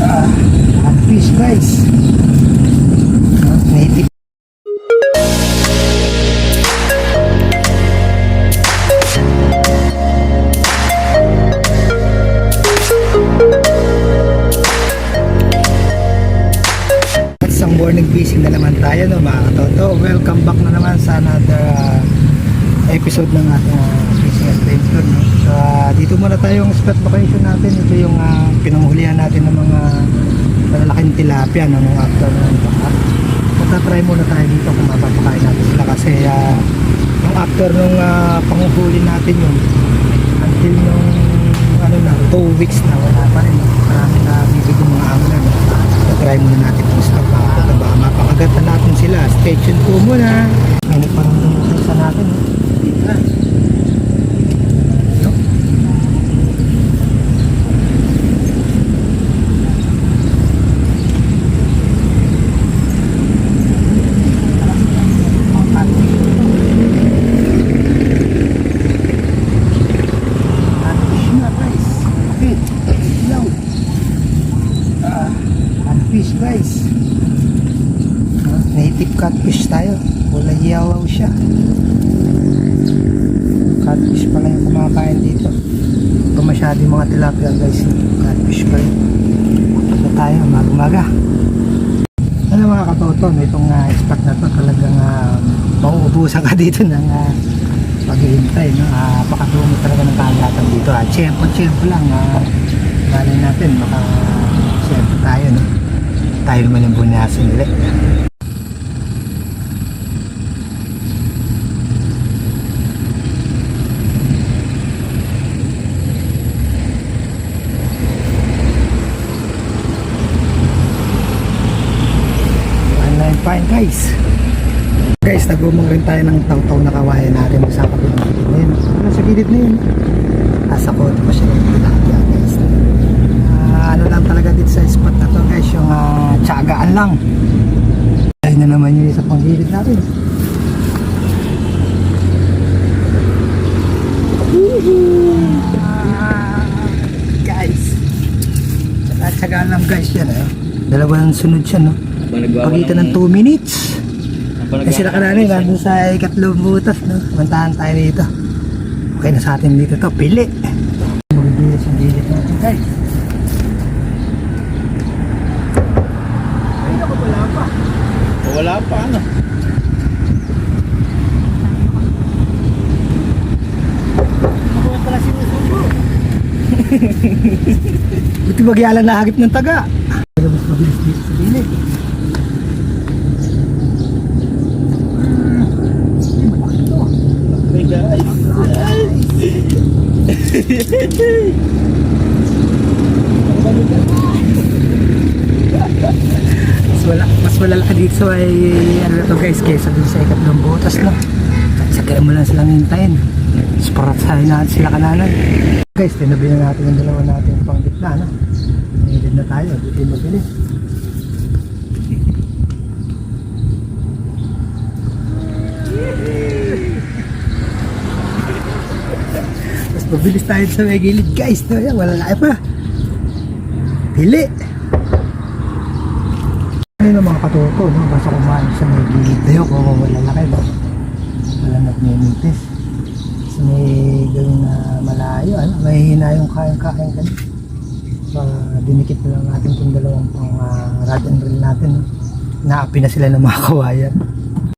Ah, fish guys. Native. isang morning fishing na naman tayo no mga katoto welcome back na naman sa another uh, episode ng ating uh, fishing adventure no? So, dito muna tayo yung spot location natin. Ito yung uh, pinanguhulihan natin ng mga malalaking tilapia no, nung after ng baka. Magta-try muna tayo dito kung mapapakain natin sila kasi uh, yung after nung uh, panguhuli natin yun until nung ano na, 2 weeks na wala pa rin. Marami na bibigyan mga amo na. No? try muna natin kung stop makakita ba mapakagat na natin sila stay tuned po muna may nagparundong sa isa natin dito na Ito. Catfish na guys okay ilaw Ah, catfish guys. Ah, native catfish tayo. Kulay yellow siya. Catfish pala yung kumakain dito. Ito masyado yung mga tilapia guys. Catfish pa rin. Ito tayo, umaga Ano mga katoton, itong uh, spot na to talagang uh, mauubusan ka dito ng uh, paghihintay. No? Uh, pakadumi talaga ng kagatan dito. Uh, tiyempo-tiyempo lang. Uh, Bali natin, maka siyempre tayo, no? Tayo naman yung bunasin ulit. Guys. Guys, nagumang rin tayo ng taw-taw na kawayan natin sa gilid na yun. Ano gilid na yun? Asa ko, ito pa siya guys. Ah, ano lang talaga dito sa spot na to guys, yung uh, tsagaan lang. Ayun na naman yung isa pang gilid natin. Ah, guys. Tsagaan lang guys yan. Eh. Dalawang sunod siya no. Pagitan ng 2 minutes. Kasi sila kanani, nandun sa ikatlong butas, no? Mantahan tayo dito. Okay na sa atin dito to, pili. Mabibilis yung gilid natin, guys. Ay, naku, wala pa. Wala pa ano. Ako pala sinusubo. Buti bagyalan na hagip ng taga. Mas mabilis dito sa gilid. Ah, ay, malaki to. Hey guys. Mas wala mas malala dito ay ano na to guys kaysa dun sa ikatlong butas no? Sagay mo lang silang hintayin. Sprasahin natin sila kananan guys tinabi na natin yung dalawa natin pang gitna no? Nilid na tayo dito yung mabilis mas mabilis tayo sa may gilid guys no? Yan, wala na pa pili ano yung mga katuto, no? Basta kumain sa may gilid tayo kung wala laki, no? Wala nagninitis. Kasi may gawin na malayo, ano? May hina yung kain-kain ka. So, dinikit na lang natin itong dalawang pang uh, rod and reel natin, no? Naapi na sila ng mga kawayan.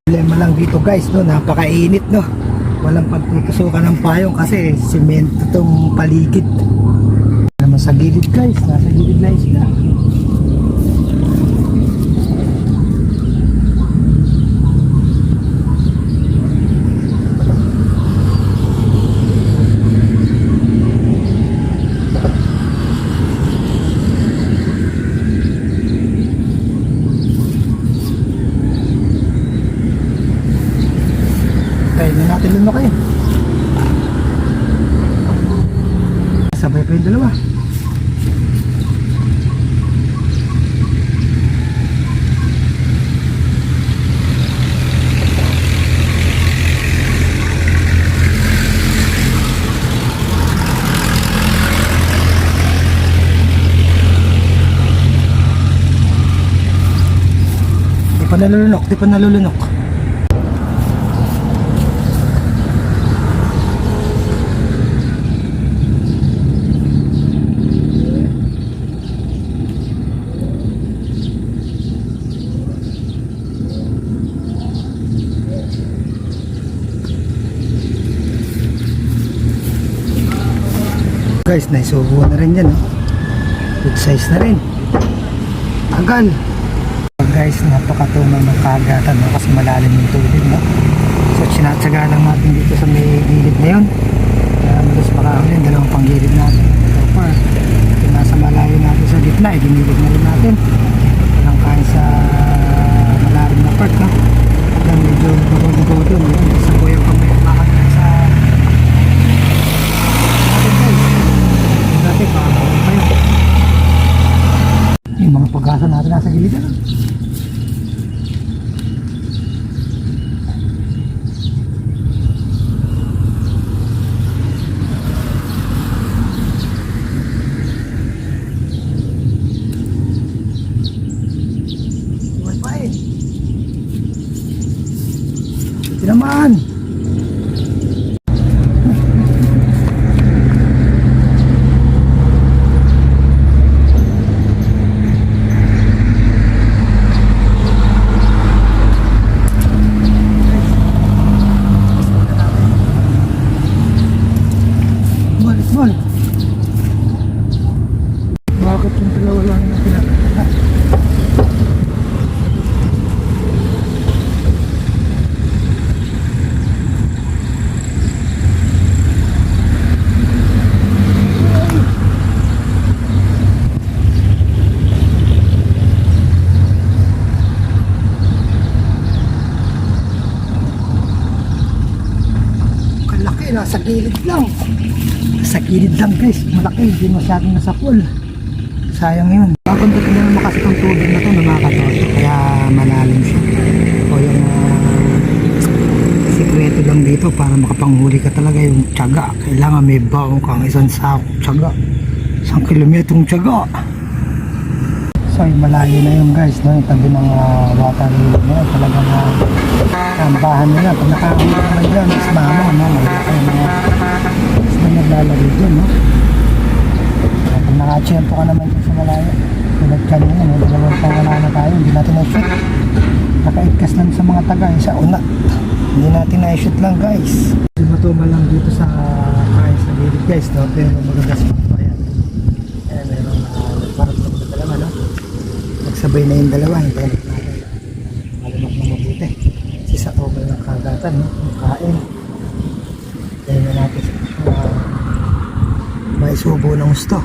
Problema lang dito guys, no? Napakainit, no? Walang pagtutusukan ng payong kasi simento tong paligid. Naman sa gilid guys, nasa gilid na sila. Na natin lunok eh. Sabay pa yung dalawa. Di pa nalulunok, di pa nalulunok. Guys, naisubo na rin yan. Good size na rin. Agal. Guys, napakatunaw ng kagatan no? kasi malalim yung tubig. No? So, sinatsaga lang natin dito sa may gilid na yun. Uh, malas pakahuli, dalawang panggilid natin. So far, yung nasa malayo natin sa gitna, eh, ginilig na rin natin. Walang kain sa malalim na part. No? Yan, medyo dugo-dugo doon. Yun, isa po yung pagmamakan sa natin guys. Dati, pakakawin pa yun. Yung mga pag-asa natin nasa gilid na. Buhay pa eh. Ito naman. Small, small. Bakit yung dalawa lang yung pinakita? Nasa gilid lang. Sa gilid lang guys, malaki, hindi masyadong nasa pool. Sayang yun. Papunta ko na naman kasi itong tubig na to nakakatoso, kaya malalim siya. O yung uh, sikreto lang dito para makapanghuli ka talaga yung tiyaga. Kailangan may baong kang isang sako tiyaga. Isang kilometrong tiyaga. Yung malayo na yun guys, no? yung tabi ng uh, water lily na yun, talagang uh, tambahan nila. Pag nakahuli ka naman dyan, is mama, no? malaki yung mga isda naglalaro dyan, no? Pag nakachempo ka naman dyan sa malayo, tulad kanina, no? dalawang taon wala na tayo, hindi natin na-shoot. Nakaigkas lang sa mga taga, sa una. Hindi natin na-shoot lang guys. Matumal lang dito sa kain sa gilid guys, no? pero magagas pa yan. Ayan, meron uh, parang na dalawa, no? Nagsabay na yung dalawa, hindi natin malumak na mabuti. Kasi sa tobal ng kagatan, no? Yung kain. Kaya na natin uh, may subo ng gusto.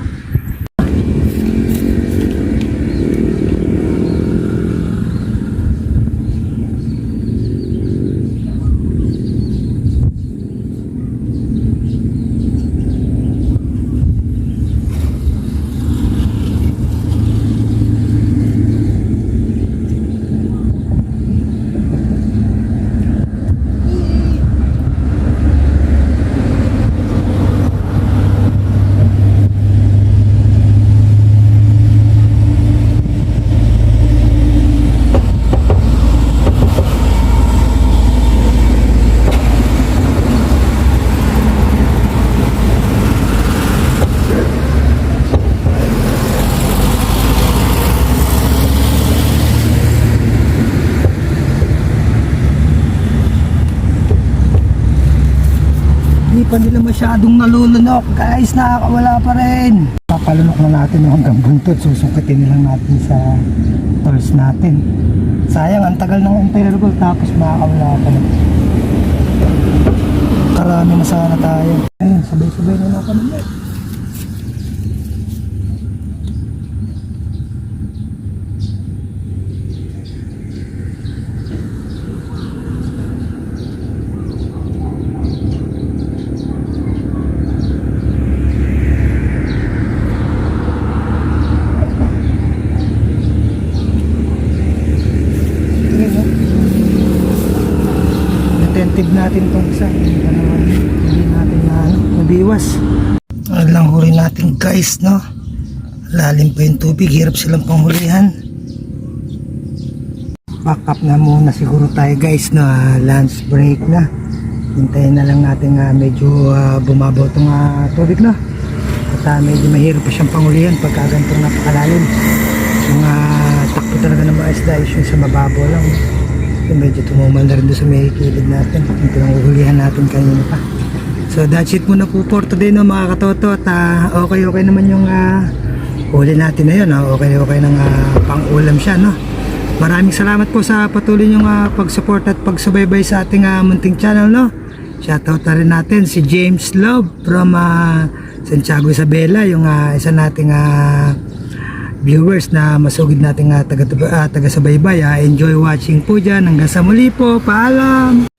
Pa nila masyadong nalulunok. Guys, nakakawala pa rin. Papalunok na natin hanggang buntot. Susukitin lang natin sa tools natin. Sayang, ang tagal ng ko tapos makakawala pa rin. Karami na sana tayo. Ayun, sabay-sabay na natin ulit. Ayun, no? Attentive natin itong isa. Hindi naman, natin na, ano, nabiwas. Ano lang huli natin guys, no? Lalim pa yung tubig, hirap silang panghulihan. Back up na muna siguro tayo guys na lunch break na. Hintayin na lang natin nga medyo ah, bumabaw itong ah, tubig na. At ah, medyo mahirap pa siyang panghulihan pagka ganitong napakalalim. Mga takbo talaga ng mga isda is yung sa mababaw lang. Yung medyo tumumal na rin doon sa may kilid natin. Yung pinanghuhulihan natin kanina pa. So that's it muna po for today no mga katoto at ah, okay okay naman yung ah, huli natin na yun. no? Okay okay nang ah, pang-ulam siya no. Maraming salamat po sa patuloy niyong ah, pag-support at pagsubaybay sa ating ah, munting channel no. Shoutout na rin natin si James Love from ah, Santiago Isabela yung ah, isa nating ah, viewers na masugid nating uh, taga, uh, taga-subaybay. ah. enjoy watching po dyan. Hanggang sa muli po. Paalam!